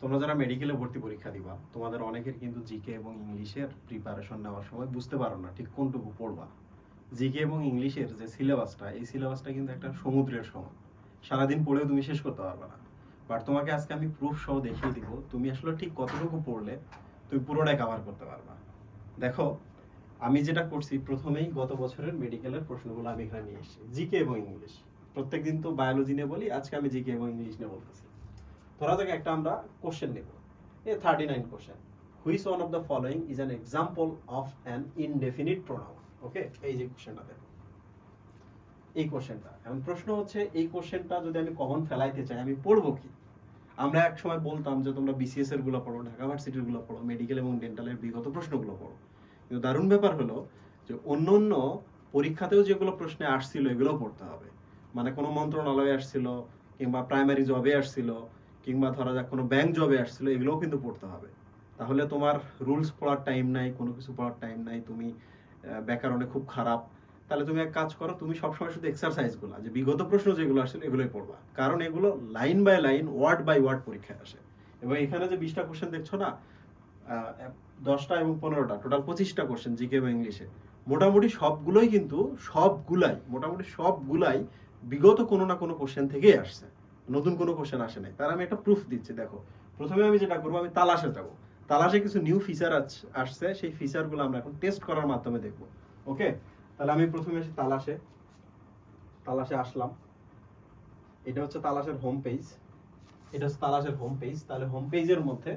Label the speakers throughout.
Speaker 1: তোমরা যারা মেডিকেলে ভর্তি পরীক্ষা দিবা, তোমাদের অনেকের কিন্তু জিকে এবং ইংলিশের প্রিপারেশন নেওয়ার সময় বুঝতে পারো না ঠিক কোনটুকু পড়বা। জিকে এবং ইংলিশের যে সিলেবাসটা এই সিলেবাসটা কিন্তু একটা সমুদ্রের সমান। সারাদিন পড়েও তুমি শেষ করতে পারবে না। বাট তোমাকে আজকে আমি প্রুফ সহ দেখিয়ে দিব, তুমি আসলে ঠিক কতটুকু পড়লে, তুমি পুরোটাই কভার করতে পারবা। দেখো, আমি যেটা করছি, প্রথমেই গত বছরের মেডিকেলের প্রশ্নগুলো আমি এখানে নিয়ে এসেছি। জিকে এবং ইংলিশ প্রত্যেকদিন তো বায়োলজি নিয়ে বলি, আজকে আমি জিকে এবং ইংলিশ নিয়ে বলতেছি। ধরা যাক একটা আমরা কোশ্চেন নেব। এ thirty nine question which one of the following is an example of an indefinite pronoun okay এই যে কোশ্চেনটা দেখো। এই কোশ্চেনটা এখন প্রশ্ন হচ্ছে, এই কোশ্চেনটা যদি আমি কমন ফেলাইতে চাই, আমি পড়ব কি? আমরা এক সময় বলতাম যে তোমরা বিসিএস এরগুলো পড়ো, ঢাকা ভার্সিটিরগুলো পড়ো মেডিকেল এবং ডেন্টালের বিগত প্রশ্নগুলো পড়ো। কিন্তু দারুণ ব্যাপার হলো যে অন্য অন্য পরীক্ষাতেও যেগুলো প্রশ্নে আসছিল, এগুলো পড়তে হবে। মানে কোনো মন্ত্রণালয়ে আসছিল, কিংবা প্রাইমারি জবে আসছিল কিংবা ধরা যাক কোনো ব্যাংক জবে আসছিল, এগুলোও কিন্তু পড়তে হবে। তাহলে তোমার রুলস পড়ার টাইম নাই, কোনো কিছু পড়ার টাইম নাই, তুমি ব্যাকরণে খুব খারাপ। তাহলে তুমি এক কাজ করো, তুমি সবসময় শুধু এক্সারসাইজগুলো যে বিগত প্রশ্ন যেগুলো আসছিল, এগুলোই পড়বা। কারণ এগুলো line by line word by word পরীক্ষায় আসে। এবং এখানে যে বিশটা কোশ্চেন দেখছ না দশটা এবং পনেরোটা টোটাল পঁচিশটা কোশ্চেন জিকে এবং ইংলিশে মোটামুটি সবগুলোই কিন্তু, সবগুলাই, মোটামুটি সবগুলাই বিগত কোনো না কোনো কোশ্চেন থেকেই আসছে। নতুন কোনো কোশ্চেন আসে নাই। তার আমি একটা প্রুফ দিচ্ছি, দেখো। প্রথমে আমি যেটা করব, আমি তালাশে যাব। তালাশে কিছু নিউ ফিচার আসছে, সেই ফিচারগুলো আমরা এখন টেস্ট করার মাধ্যমে দেখব। ওকে তাহলে আমি প্রথমে আসি তালাশে। তালাশে আসলাম। এটা হচ্ছে তালাশের হোম পেজ এটা হচ্ছে তালাশের হোম পেজ তাহলে হোম পেজের মধ্যে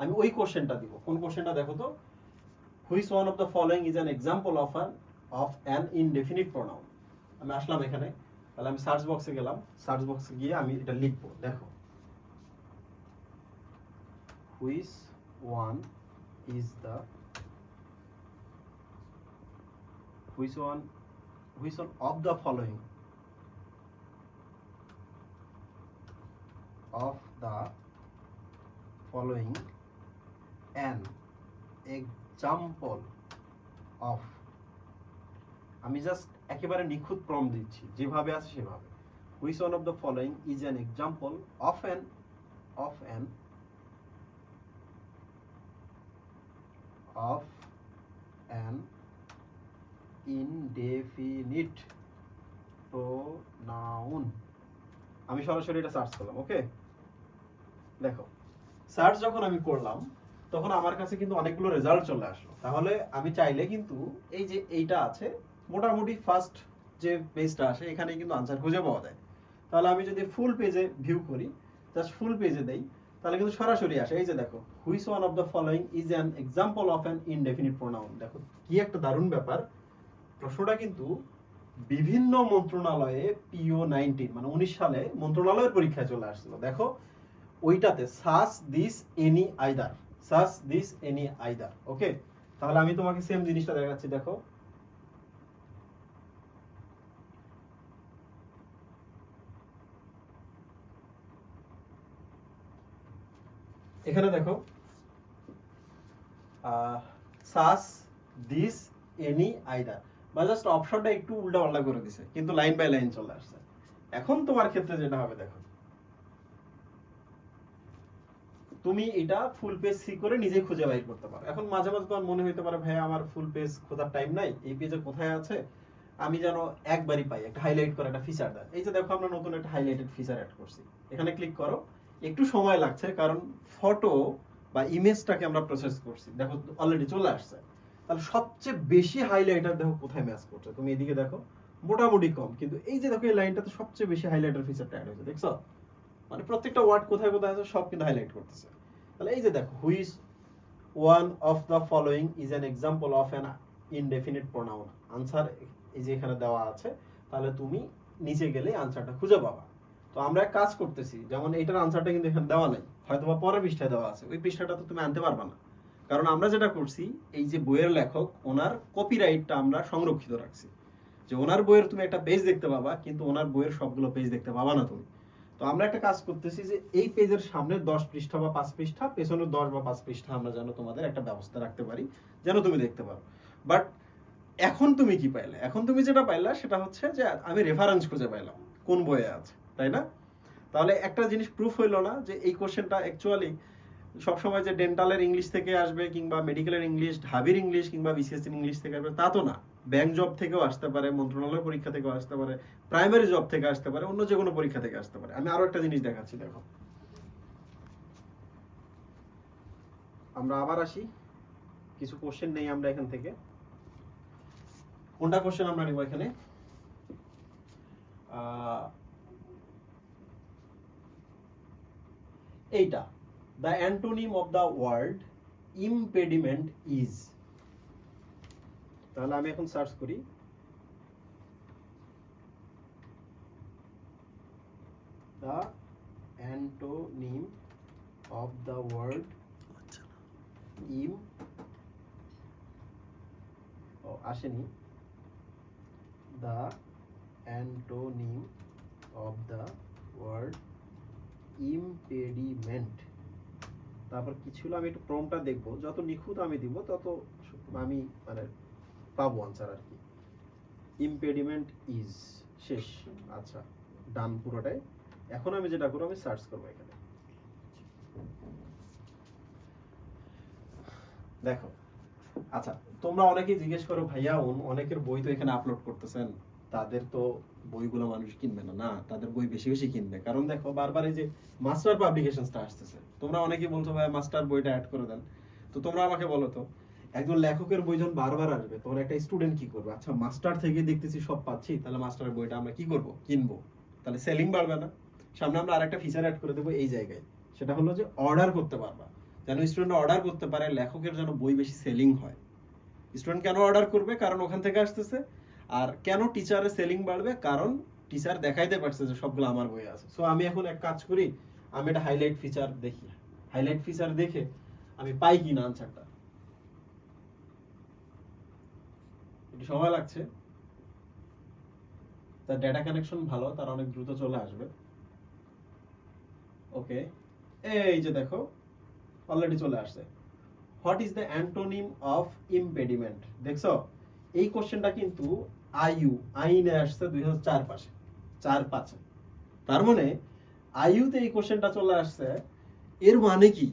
Speaker 1: আমি ওই কোশ্চেনটা দিব। কোন কোশ্চেনটা দেখো তো? Which one of the following is an example of an of an indefinite pronoun আমি আসলাম এখানে। তাহলে আমি সার্চ বক্সে গেলাম। সার্চ বক্সে গিয়ে আমি এটা লিখব। দেখো। Which one is the which one which one of the following of the following? An example of আমি জাস্ট একেবারে নিখুঁত প্রম দিচ্ছি, যেভাবে আছে সেভাবে। Which one of the following is an example of an of an of an indefinite pronoun আমি সরাসরি এটা সার্চ করলাম ওকে দেখো সার্চ যখন আমি করলাম, তখন আমার কাছে কিন্তু অনেকগুলো রেজাল্ট চলে আসলো। তাহলে আমি চাইলে কিন্তু এই যে এইটা আছে মোটামুটি ফার্স্ট যে পেজটা আসে এখানে কিন্তু আনসার খুঁজে পাওয়া যায়। তাহলে আমি যদি ফুল পেজে ভিউ করি জাস্ট ফুল পেজে দেই, তাহলে কিন্তু সরাসরি আসে। এই যে দেখো which one of the following is an example of an indefinite pronoun দেখো, কি একটা দারুণ ব্যাপার। প্রশ্নটা কিন্তু বিভিন্ন মন্ত্রণালয়ে পিও নাইনটিন মানে উনিশ সালে মন্ত্রণালয়ের পরীক্ষায় চলে আসছিল। দেখো, ওইটাতে such this any either such this any either okay তাহলে আমি তোমাকে সেম জিনিসটা দেখাচ্ছি। দেখো এখানে দেখো সাস, দিস, এনি আইদার বা জাস্ট অপশনটা একটু উল্টা পাল্টা করে দিছে, কিন্তু লাইন বাই লাইন চলে আসছে। এখন তোমার ক্ষেত্রে যেটা হবে দেখো, তুমি এটা ফুল পেজ সি করে নিজে খুঁজে বাইর করতে পারো। এখন মাঝে মাঝে তোমার মনে হইতে পারে ভাই আমার ফুল পেজ খোঁজার টাইম নাই, এই পেজে কোথায় আছে? আমি যেন একবারই পাই, একটা হাইলাইট করে একটা ফিচার দেয়। এই যে দেখো, আমরা নতুন একটা হাইলাইটেড ফিচার অ্যাড করছি। এখানে ক্লিক করো একটু সময় লাগছে, কারণ ফটো বা ইমেজটাকে আমরা প্রসেস করছি। দেখো অলরেডি চলে আসছে। তাহলে সবচেয়ে বেশি হাইলাইটার দেখো কোথায় ম্যাচ করছে? তুমি এদিকে দেখো, মোটামুটি কম। কিন্তু এই যে দেখো, এই লাইনটাতে সবচেয়ে বেশি হাইলাইটার ফিচারটা অ্যাড হয়েছে, দেখছ? মানে প্রত্যেকটা ওয়ার্ড কোথায় কোথায় আছে, সব কিন্তু হাইলাইট করতেছে। তাহলে এই যে দেখো which one of the following is an example of an indefinite pronoun answer এই যে এখানে দেওয়া আছে, তাহলে তুমি নিচে গেলে আনসারটা খুঁজে পাবা। তো আমরা এক কাজ করতেছি, যেমন এইটার আনসারটা কিন্তু এখানে দেওয়া নাই হয়তো বা পরের পৃষ্ঠায় দেওয়া আছে, ওই পৃষ্ঠাটা তো তুমি আনতে পারবা না। কারণ আমরা যেটা করছি, এই যে বইয়ের লেখক, ওনার কপিরাইটটা আমরা সংরক্ষিত রাখছি। যে ওনার বইয়ের তুমি একটা পেজ দেখতে পাবা, কিন্তু ওনার বইয়ের সবগুলো পেজ দেখতে পাবা না তুমি। তো আমরা একটা কাজ করতেছি যে এই পেজের সামনে দশ পৃষ্ঠা বা পাঁচ পৃষ্ঠা পেছনে দশ বা পাঁচ পৃষ্ঠা আমরা যেন তোমাদের একটা ব্যবস্থা রাখতে পারি, যেন তুমি দেখতে পারো। বাট এখন তুমি কি পাইলে? এখন তুমি যেটা পাইলা, সেটা হচ্ছে যে আমি রেফারেন্স খুঁজে পাইলাম, কোন বইয়ে আছে। তাই না? তাহলে একটা জিনিস প্রুফ হইল না যে এই কোশ্চেনটা অ্যাকচুয়ালি সবসময় যে ডেন্টালের ইংলিশ থেকে আসবে কিংবা মেডিকেলের ইংলিশ ঢাবির ইংলিশ কিংবা বিসিএস ইংলিশ থেকে আসবে, তা তো না। ব্যাংক জব থেকেও আসতে পারে মন্ত্রণালয় পরীক্ষা থেকেও আসতে পারে প্রাইমারি জব থেকে আসতে পারে, অন্য যে কোনো পরীক্ষা থেকে আসতে পারে। আমি আরও একটা জিনিস দেখাচ্ছি, দেখো। আমরা আবার আসি। কিছু কোশ্চেন নেই আমরা এখান থেকে। কোনটা কোশ্চেন আমরা নিব এখানে? এইটা। The antonym of the word impediment is তাহলে আমি এখন সার্চ করি। The antonym of the word im ও, আসেনি। The antonym of the word impediment তারপর কি ছিল আমি একটু প্রমটা দেখব। যত নিখুঁত আমি দিব, তত আমি মানে পাবো আনসার আর কি। ইমপেডিমেন্ট ইজ শেষ। আচ্ছা ডান পুরোটাই। এখন আমি যেটা করব, আমি সার্চ করব এখানে। দেখো আচ্ছা তোমরা অনেকেই জিজ্ঞেস করো, ভাইয়া, অন- অনেকের বই তো এখানে আপলোড করতেছেন। তাদের তো বইগুলো মানুষ কিনবে না না, তাদের বই বেশি বেশি কিনবে। কারণ দেখো, বারবার এই যে মাস্টার পাবলিকেশনসটা আসতেছে। তোমরা অনেকেই বলছো, ভাই মাস্টার বইটা অ্যাড করে দেন। তো তোমরা আমাকে বলো তো, একজন লেখকের বই যখন বারবার আসবে তখন একটা স্টুডেন্ট কি করবে? আচ্ছা মাস্টার থেকে দেখতেছি সব পাচ্ছি, তাহলে মাস্টারের বইটা আমরা কি করব? কিনবো? তাহলে সেলিং বাড়বে না। সামনে আমরা আরেকটা ফিচার অ্যাড করে দেবো এই জায়গায়। সেটা হলো যে অর্ডার করতে পারবা। যেন স্টুডেন্ট অর্ডার করতে পারে, লেখকের যেন বই বেশি সেলিং হয়। স্টুডেন্ট কেন অর্ডার করবে? কারণ ওখান থেকে আসতেছে আর কেন টিচারের সেলিং বাড়বে? কারণ টিচার দেখাইতে পারছে যে সবগুলো আমার বই আছে। সো আমি এখন এক কাজ করি, আমি একটা হাইলাইট ফিচার দেখি। হাইলাইট ফিচার দেখে আমি পাই কি না আনসারটা সময় লাগছে। তার ডেটা কানেকশন ভালো, তার অনেক দ্রুত চলে আসবে। ওকে এই যে দেখো অলরেডি চলে আসছে। What is the antonym of impediment দেখছ? এই কোশ্চেনটা কিন্তু আইইউ আইনে আসছে দুই হাজার চার পাশে, চার পাঁচে। তার মানে আইইউতে এই কোশ্চেনটা চলে আসছে, এর মানে কি?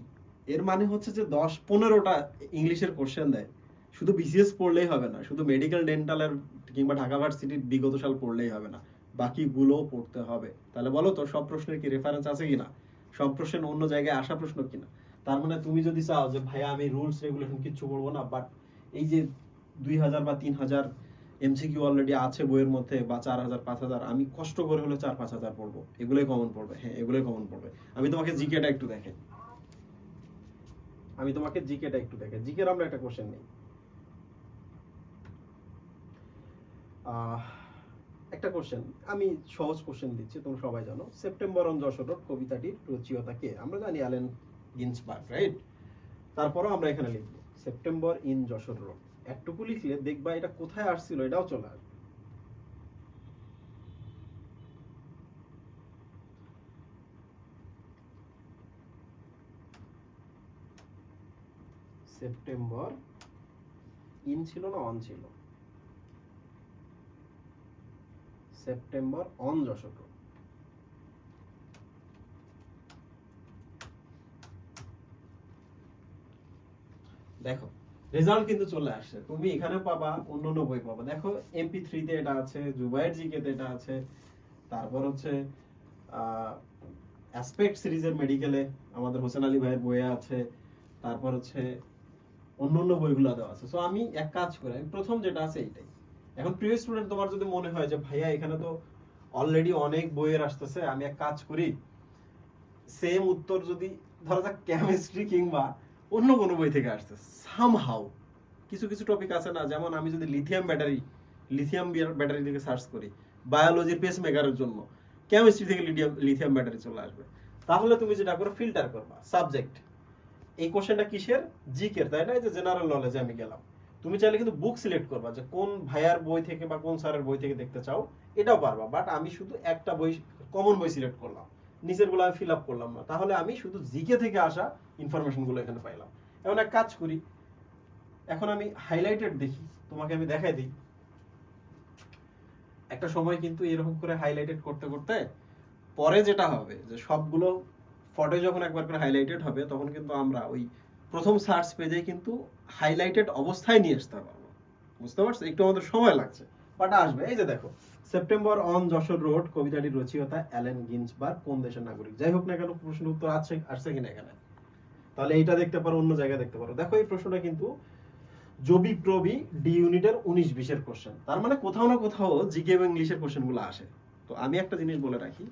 Speaker 1: এর মানে হচ্ছে যে দশ পনেরোটা ইংলিশের কোশ্চেন দেয়। শুধু বিসিএস পড়লেই হবে না, শুধু মেডিকেল ডেন্টালের কিংবা ঢাকা ভার্সিটির বিগত সাল পড়লেই হবে না। বাকিগুলোও পড়তে হবে। তাহলে বলো তো, সব প্রশ্নের কি রেফারেন্স আছে কিনা? সব প্রশ্নের অন্য জায়গায় আসা প্রশ্ন কিনা? তার মানে তুমি যদি চাও যে, ভাইয়া, আমি রুলস রেগুলেশন কিচ্ছু পড়ব না বাট এই যে দুই হাজার বা তিন হাজার এমসিকিউ অলরেডি আছে বইয়ের মধ্যে, বা চার হাজার, পাঁচ হাজার। আমি কষ্ট করে হলে চার, পাঁচ হাজার পড়ব। এগুলোই কমন পড়বে। হ্যাঁ এগুলোই কমন পড়বে। আমি তোমাকে জিকেটা একটু দেখে। আমি তোমাকে জিকেটা একটু দেখাই জিকের আমরা একটা কোশ্চেন নেই। একটা কোশ্চেন আমি সহজ কোশ্চেন দিচ্ছি, তোমরা সবাই জানো। সেপ্টেম্বর অন যশোর কবিতাটির রচয়িতা কে? আমরা জানি অ্যালেন গিন্সবার্গ রাইট তারপরও আমরা এখানে লিখব। সেপ্টেম্বর ইন যশোর রোড একটুকু লিখলে দেখবা এটা কোথায় আসছিল, এটাও চলে আসবে। সেপ্টেম্বর ইন ছিল না অন ছিল? September on Jessore. দেখো রেজাল্ট কিন্তু চলে আসছে। তুমি এখানে পাবা অন্য অন্য বই পাবা। দেখো এমপি থ্রিতে এটা আছে, জুবাইর জিকেতে এটা আছে, তারপর হচ্ছে অ্যাসপেক্ট সিরিজের মেডিকেলে আমাদের হোসেন আলী ভাইয়ের বইয়ে আছে, তারপর হচ্ছে অন্য অন্য বইগুলো দেওয়া আছে। সো আমি এক কাজ করি, আমি প্রথম যেটা আছে এইটাই। এখন প্রিয় স্টুডেন্ট তোমার যদি মনে হয় যে, ভাইয়া, এখানে তো অলরেডি অনেক বইয়ের আসতেছে, আমি এক কাজ করি। সেম উত্তর যদি, ধরা যাক কেমিস্ট্রি কিংবা অন্য কোনো বই থেকে আসছে। সামহাউ কিছু কিছু টপিক আছে না, যেমন আমি যদি লিথিয়াম ব্যাটারি লিথিয়াম ব্যাটারি থেকে সার্চ করি বায়োলজির পেস মেকারের জন্য কেমিস্ট্রি থেকে লিথিয়াম লিথিয়াম ব্যাটারি চলে আসবে। তাহলে তুমি যেটা করো ফিল্টার করবা সাবজেক্ট এই কোশ্চেনটা কিসের? জিকের তাই না? যে জেনারেল নলেজে আমি গেলাম। তুমি চাইলে কিন্তু বুক সিলেক্ট করবা, যে কোন ভাইয়ার বই থেকে বা কোন স্যারের বই থেকে দেখতে চাও, এটাও পারবা। বাট আমি শুধু একটা বই কমন বই সিলেক্ট করলাম। নিচেরগুলো আমি ফিল আপ করলাম না। তাহলে আমি শুধু জিকে থেকে আসা ইনফরমেশনগুলো এখানে পাইলাম। এমন এক কাজ করি, এখন আমি হাইলাইটেড দেখি, তোমাকে আমি দেখাই দিই। একটা সময় কিন্তু এরকম করে হাইলাইটেড করতে করতে পরে যেটা হবে, যে সবগুলো ফটো যখন একবার করে হাইলাইটেড হবে, তখন কিন্তু আমরা ওই প্রথম সার্চ পেজে কিন্তু হাইলাইটেড অবস্থায় নিয়ে আসতে পারব। বুঝতে পারছ? একটু আমাদের সময় লাগছে। বাট আসবে। এই যে দেখো সেপ্টেম্বর অন যশোর রোড কবিতাটির রচয়িতা অ্যালেন গিন্সবার্গ কোন দেশের নাগরিক? যাই হোক না কেন, প্রশ্নের উত্তর আছে, আসছে কিনা এখানে? তাহলে এইটা দেখতে পারো, অন্য জায়গায় দেখতে পারো। দেখো, এই প্রশ্নটা কিন্তু জবি প্রবি ডি ইউনিটের উনিশ বিশের কোশ্চেন তার মানে কোথাও না কোথাও জিকে এবং ইংলিশের কোশ্চেনগুলো আসে। তো আমি একটা জিনিস বলে রাখি,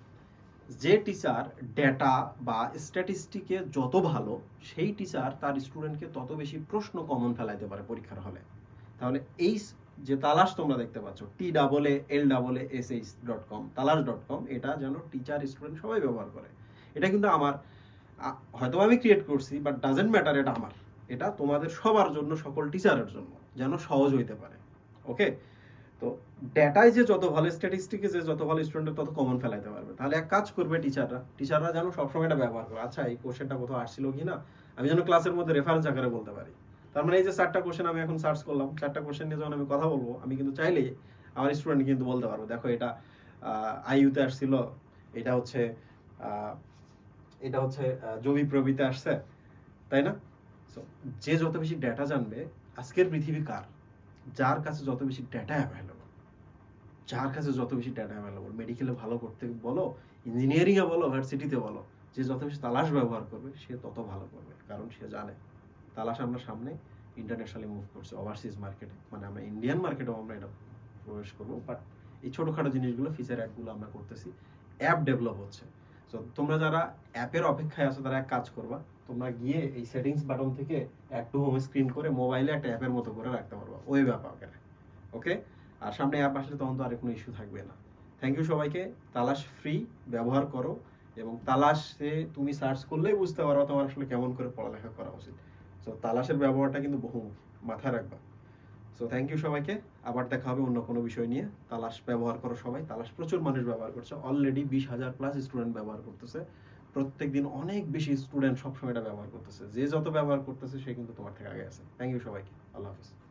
Speaker 1: যে টিচার ডেটা বা স্ট্যাটিস্টিকে যত ভালো, সেই টিচার তার স্টুডেন্টকে তত বেশি প্রশ্ন কমন ফেলাইতে পারে পরীক্ষার হলে। তাহলে এই যে তালাশ তোমরা দেখতে পাচ্ছ T double A L double A S H dot com Talash dot com এটা যেন টিচার স্টুডেন্ট সবাই ব্যবহার করে। এটা কিন্তু আমার হয়তো আমি ক্রিয়েট করছি বাট ডাজেন্ট ম্যাটার এটা আমার। এটা তোমাদের সবার জন্য, সকল টিচারের জন্য, যেন সহজ হইতে পারে। ওকে তো ডেটায় যে যত ভালো স্ট্যাটিস্টিকে যে যত ভালো স্টুডেন্টের তত কমন ফেলাইতে পারবে। তাহলে এক কাজ করবে টিচাররা টিচাররা যেন সবসময় এটা ব্যবহার করে। আচ্ছা এই কোশ্চেনটা কোথাও আসছিল কি না আমি যেন ক্লাসের মধ্যে রেফারেন্স আকারে বলতে পারি। তার মানে এই যে চারটা কোশ্চেন আমি এখন সার্চ করলাম, চারটা কোশ্চেন নিয়ে যখন আমি কথা বলব, আমি কিন্তু চাইলেই আমার স্টুডেন্ট কিন্তু বলতে পারব, দেখো এটা আইইউতে আসছিল, এটা হচ্ছে এটা হচ্ছে জবি প্রবিতে আসছে, তাই না? যে যত বেশি ডেটা জানবে, আজকের পৃথিবী কার? যার কাছে যত বেশি ডেটা অ্যাভেলেবল যার কাছে যত বেশি ডেটা অ্যাভেলেবল মেডিকেলে ভালো করতে বলো ইঞ্জিনিয়ারিংয়ে বলো ভার্সিটিতে বলো, যে যত বেশি তালাশ ব্যবহার করবে, সে তত ভালো করবে, কারণ সে জানে। তালাশ আমরা সামনে ইন্টারন্যাশনালি মুভ করছি ওভারসিজ মার্কেটে মানে আমরা ইন্ডিয়ান মার্কেটেও আমরা এটা প্রবেশ করব বাট এই ছোটোখাটো জিনিসগুলো ফিচার অ্যাডগুলো আমরা করতেছি। অ্যাপ ডেভেলপ হচ্ছে। তো তোমরা যারা অ্যাপের অপেক্ষায় আছো, তারা এক কাজ করবা, তোমরা গিয়ে এই সেটিংস বাটন থেকে অ্যাড টু হোম স্ক্রিন করে মোবাইলে একটা অ্যাপের মতো করে রাখতে পারবা ওয়েব ব্যাপার ওকে আর সামনে অ্যাপ আসলে তখন তো আর কোনো ইস্যু থাকবে না। থ্যাংক ইউ সবাইকে। তালাশ ফ্রি ব্যবহার করো এবং তালাশে তুমি সার্চ করলেই বুঝতে পারো তোমার আসলে কেমন করে পড়ালেখা করা উচিত। সো তালাশের ব্যবহারটা কিন্তু বহু মাথায় রাখবা। সো থ্যাংক ইউ সবাইকে। আবার দেখা হবে অন্য কোনো বিষয় নিয়ে। তালাশ ব্যবহার করো সবাই। তালাশ প্রচুর মানুষ ব্যবহার করছে। অলরেডি বিশ হাজার প্লাস স্টুডেন্ট ব্যবহার করতেছে। প্রত্যেক দিন অনেক বেশি স্টুডেন্ট সবসময় এটা ব্যবহার করতেছে। যে যত ব্যবহার করতেছে, সে কিন্তু তোমার থেকে আগে আছে। থ্যাংক ইউ সবাইকে। আল্লাহ হাফিজ।